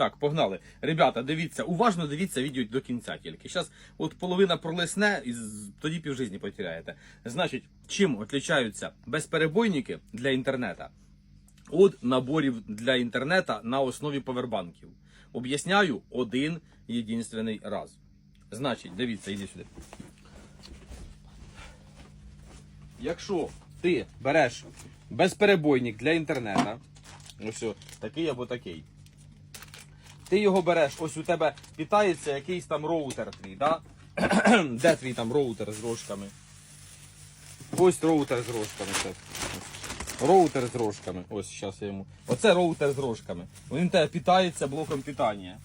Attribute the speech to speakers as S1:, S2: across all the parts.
S1: Так, погнали. Ребята, дивіться, уважно дивіться відео до кінця тільки. Зараз от половина пролисне і тоді півжизні потеряєте. Значить, чим відрізняються безперебойники для інтернету від наборів для інтернету на основі повербанків? Об'ясняю один єдинственний раз. Значить, дивіться, іди сюди. Якщо ти береш безперебойник для інтернету, ось такий або такий. Ти його береш, ось у тебе питається якийсь там роутер твій, да? Де твій там роутер з рожками? Ось роутер з рожками. Роутер з рожками. Ось зараз я йому. Оце роутер з рожками. Він тебе питається блоком питання.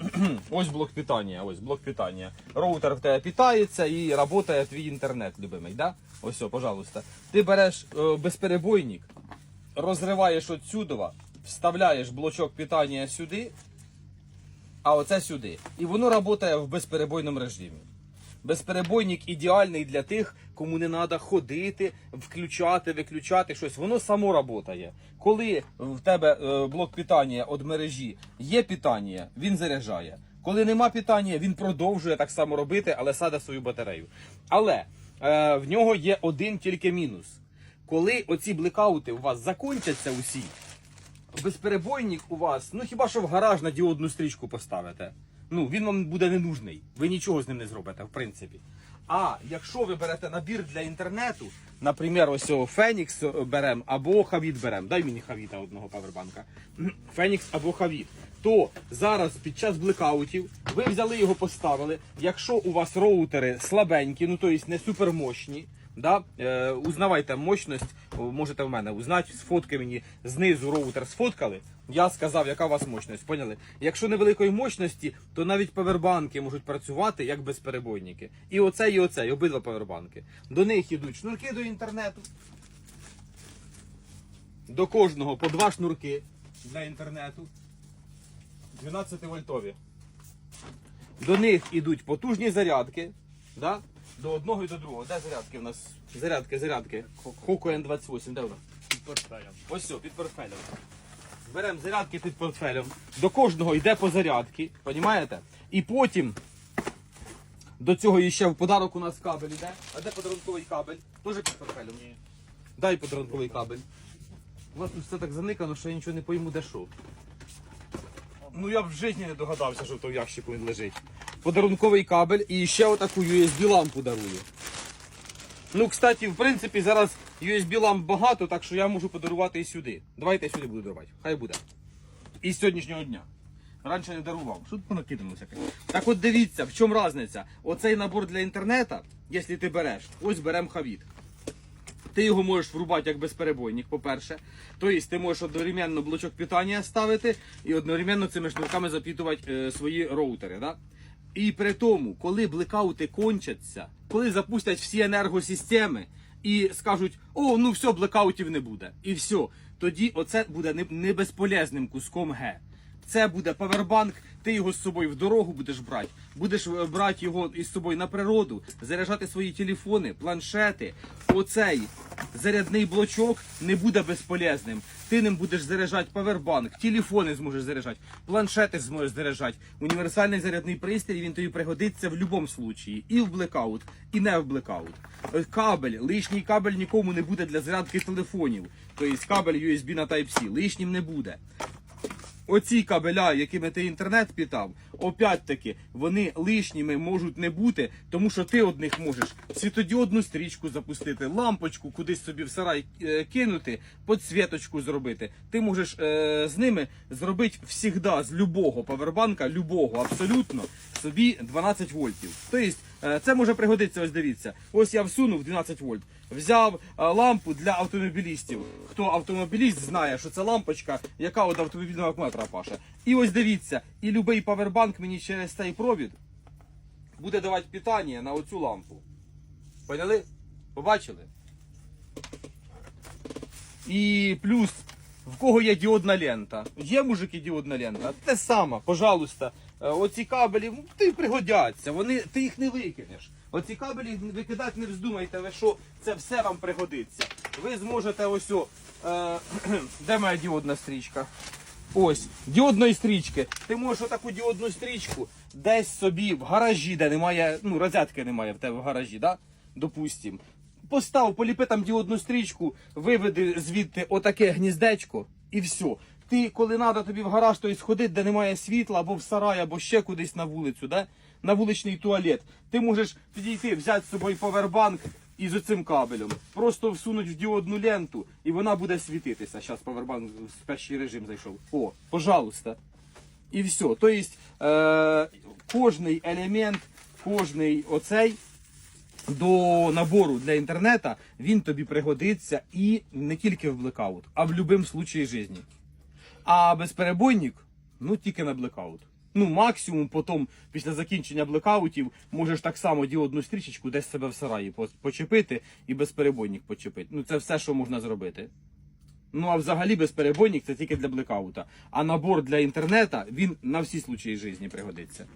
S1: ось блок питання, ось блок питання. Роутер в тебе питається і працює твій інтернет, любимий, да? Ось, все, пожалуйста. Ти береш е, безперебойник, розриваєш отсюдова, вставляєш блочок питання сюди, а оце сюди. І воно працює в безперебойному режимі. Безперебойник ідеальний для тих, кому не треба ходити, включати, виключати щось. Воно само працює. Коли в тебе е, блок питання від мережі є питання, він заряджає. Коли нема питання, він продовжує так само робити, але саде свою батарею. Але е, в нього є один тільки мінус. Коли оці блекаути у вас закінчаться усі, безперебойник у вас, ну хіба що в гараж на діодну стрічку поставите. Ну, він вам буде не нужний. Ви нічого з ним не зробите, в принципі. А якщо ви берете набір для інтернету, наприклад, ось о, Фенікс беремо або Хавіт беремо, дай мені Хавіта одного павербанка. Фенікс або Хавіт. То зараз під час блекаутів ви взяли його, поставили. Якщо у вас роутери слабенькі, ну тобто не супермощні, Да? Е, узнавайте мощність, можете в мене узнати, сфотки мені знизу роутер сфоткали. Я сказав, яка у вас мощність. Поняли? Якщо невеликої мощності, то навіть павербанки можуть працювати як безперебойники. І оце, і оце, і обидва павербанки. До них йдуть шнурки до інтернету. До кожного по два шнурки для інтернету. 12 вольтові. До них ідуть потужні зарядки. Да? До одного і до другого. Де зарядки в нас? Зарядки, зарядки. Хоко N28, де вона?
S2: Під портфелем.
S1: Ось все, під портфелем. Беремо зарядки під портфелем. До кожного йде по зарядки, розумієте? І потім до цього ще в подарок у нас кабель йде. А де подарунковий кабель? Теж під портфелем?
S2: Ні.
S1: Дай подарунковий кабель. У вас тут все так заникано, що я нічого не пойму, де що. Ну я б в житті не догадався, що в тому ящику він лежить. Подарунковий кабель і ще отаку USB лампу дарую. Ну, кстати, в принципі, зараз USB ламп багато, так що я можу подарувати і сюди. Давайте я сюди буду дарувати. Хай буде. І з сьогоднішнього дня. Раніше не дарував. Що тут понакиданулося? Так от дивіться, в чому різниця. Оцей набор для інтернету, якщо ти береш, ось беремо хавіт. Ти його можеш врубати як безперебойник, по-перше. Тобто ти можеш одновременно блочок питання ставити і одновременно цими шнурками запітувати е, свої роутери. Да? І при тому, коли блекаути кончаться, коли запустять всі енергосистеми і скажуть, о, ну все, блекаутів не буде. І все, тоді оце буде не, безполезним куском Г. Це буде павербанк, ти його з собою в дорогу будеш брати. Будеш е, брати його із собою на природу, заряджати свої телефони, планшети. Оцей зарядний блочок не буде безполезним. Ти ним будеш заряджати павербанк, телефони зможеш заряджати, планшети зможеш заряджати. Універсальний зарядний пристрій він тобі пригодиться в будь-якому випадку. І в блекаут, і не в блекаут. Е, Кабель, лишній кабель нікому не буде для зарядки телефонів. Тобто кабель USB на Type-C лишнім не буде. Оці кабеля, якими ти інтернет питав, опять-таки, вони лишніми можуть не бути, тому що ти одних можеш світодіодну стрічку запустити, лампочку кудись собі в сарай е, кинути, підсвіточку зробити. Ти можеш е, з ними зробити завжди з любого павербанка, любого абсолютно, собі 12 вольтів. Тобто, це може пригодитися, ось дивіться. Ось я всунув 12 вольт. Взяв е, лампу для автомобілістів. Хто автомобіліст знає, що це лампочка, яка від автомобільного метра паше. І ось дивіться, і будь-який павербанк мені через цей провід буде давати питання на оцю лампу. Поняли? Побачили? І плюс, в кого є діодна лента. Є мужики діодна лента. Те саме, пожалуйста. Е, Оці кабелі, ну, ти пригодяться, вони, ти їх не викинеш. Оці кабелі викидати не вздумайте, ви що це все вам пригодиться. Ви зможете ось о, е, де моя діодна стрічка? Ось, діодної стрічки. Ти можеш отаку діодну стрічку десь собі в гаражі, де немає, ну, розетки немає в тебе в гаражі, да? допустим. Постав, поліпи там діодну стрічку, виведи звідти отаке гніздечко і все. Ти, коли треба тобі в гараж той сходити, де немає світла, або в сарай, або ще кудись на вулицю, да? на вуличний туалет, ти можеш підійти, взяти з собою повербанк із оцим кабелем, просто всунуть в діодну ленту, і вона буде світитися. Зараз повербанк в перший режим зайшов. О, пожалуйста. І все. Тобто, е, кожний елемент, кожний оцей до набору для інтернету, він тобі пригодиться і не тільки в блекаут, а в будь-якому случаї житті. А безперебойник, ну тільки на блекаут. Ну, максимум потім, після закінчення блекаутів, можеш так само діодну стрічечку десь себе в сараї почепити і безперебойник почепити. Ну, це все, що можна зробити. Ну, а взагалі безперебойник це тільки для блекаута. А набор для інтернету, він на всі случаї житті пригодиться.